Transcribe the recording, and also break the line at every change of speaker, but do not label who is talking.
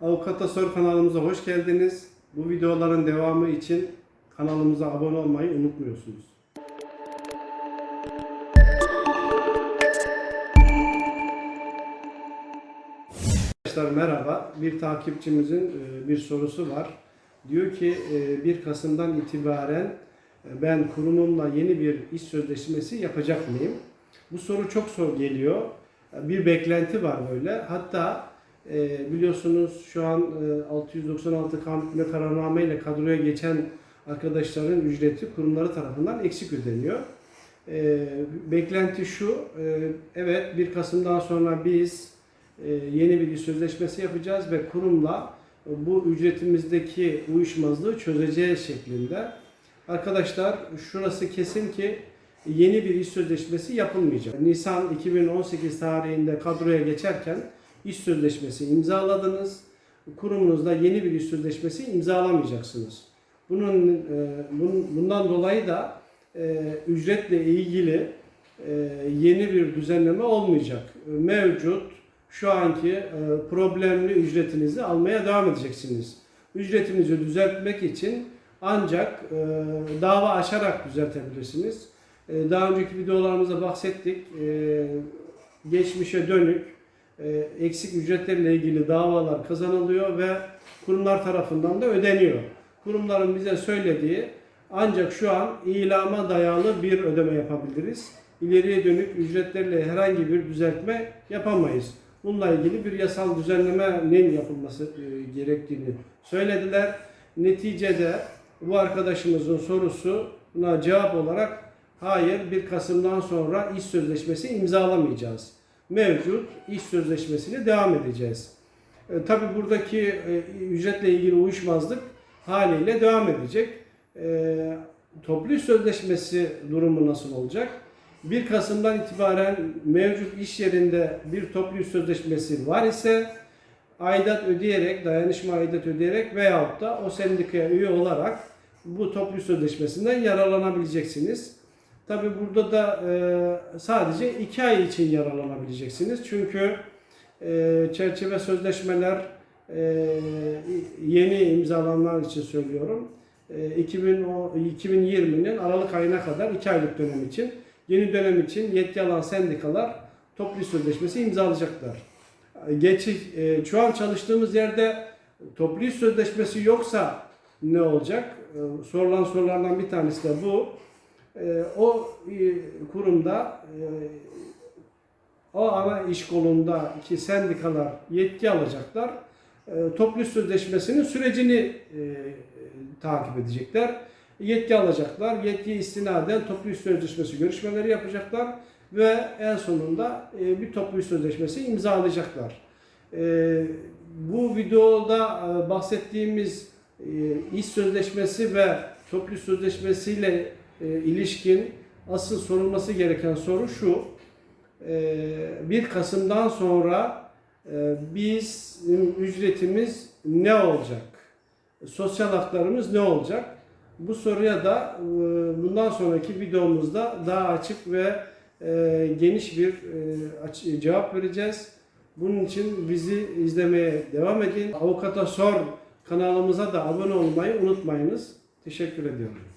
Avukata Sor kanalımıza hoş geldiniz. Bu videoların devamı için kanalımıza abone olmayı unutmuyorsunuz. Arkadaşlar merhaba. Bir takipçimizin e, bir sorusu var. Diyor ki e, 1 Kasım'dan itibaren e, ben kurumumla yeni bir iş sözleşmesi yapacak mıyım? Bu soru çok soru geliyor. E, Bir beklenti var böyle. Hatta e, biliyorsunuz şu an e, 696 kanun kararname ile kadroya geçen arkadaşların ücreti kurumları tarafından eksik ödeniyor. E, beklenti şu, e, evet 1 Kasım'dan sonra biz e, yeni bir sözleşmesi yapacağız ve kurumla bu ücretimizdeki uyuşmazlığı çözeceğiz şeklinde. Arkadaşlar şurası kesin ki yeni bir iş sözleşmesi yapılmayacak. Nisan 2018 tarihinde kadroya geçerken iş sözleşmesi imzaladınız. Kurumunuzda yeni bir iş sözleşmesi imzalamayacaksınız. Bunun e, bundan dolayı da e, ücretle ilgili e, yeni bir düzenleme olmayacak. Mevcut şu anki problemli ücretinizi almaya devam edeceksiniz. Ücretinizi düzeltmek için ancak dava açarak düzeltebilirsiniz. Daha önceki videolarımızda bahsettik. Geçmişe dönük eksik ücretlerle ilgili davalar kazanılıyor ve kurumlar tarafından da ödeniyor. Kurumların bize söylediği ancak şu an ilama dayalı bir ödeme yapabiliriz. İleriye dönük ücretlerle herhangi bir düzeltme yapamayız. Bununla ilgili bir yasal düzenlemenin yapılması e, gerektiğini söylediler. Neticede bu arkadaşımızın sorusuna cevap olarak hayır 1 Kasım'dan sonra iş sözleşmesi imzalamayacağız. Mevcut iş sözleşmesini devam edeceğiz. E, tabii buradaki e, ücretle ilgili uyuşmazlık haliyle devam edecek. E, toplu iş sözleşmesi durumu nasıl olacak? 1 Kasım'dan itibaren mevcut iş yerinde bir toplu iş sözleşmesi var ise aidat ödeyerek, dayanışma aidat ödeyerek veyahut da o sendikaya üye olarak bu toplu sözleşmesinden yararlanabileceksiniz. Tabi burada da e, sadece 2 ay için yararlanabileceksiniz. Çünkü e, çerçeve sözleşmeler e, yeni imzalananlar için söylüyorum. E, 2000 o- 2020'nin Aralık ayına kadar 2 aylık dönem için yeni dönem için yetki alan sendikalar toplu sözleşmesi imzalayacaklar. Geçi, e, şu an çalıştığımız yerde toplu sözleşmesi yoksa ne olacak? E, sorulan sorulardan bir tanesi de bu. E, o e, kurumda e, o ana iş kolundaki sendikalar yetki alacaklar. E, toplu sözleşmesinin sürecini e, takip edecekler. Yetki alacaklar. Yetkiye istinaden toplu sözleşmesi görüşmeleri yapacaklar ve en sonunda bir toplu sözleşmesi imzalayacaklar. E, bu videoda bahsettiğimiz iş sözleşmesi ve toplu sözleşmesiyle e, ilişkin asıl sorulması gereken soru şu. E, 1 Kasım'dan sonra e, bizim ücretimiz ne olacak? Sosyal haklarımız ne olacak? Bu soruya da e, bundan sonraki videomuzda daha açık ve e, geniş bir e, cevap vereceğiz. Bunun için bizi izlemeye devam edin. Avukata Sor kanalımıza da abone olmayı unutmayınız. Teşekkür ediyorum.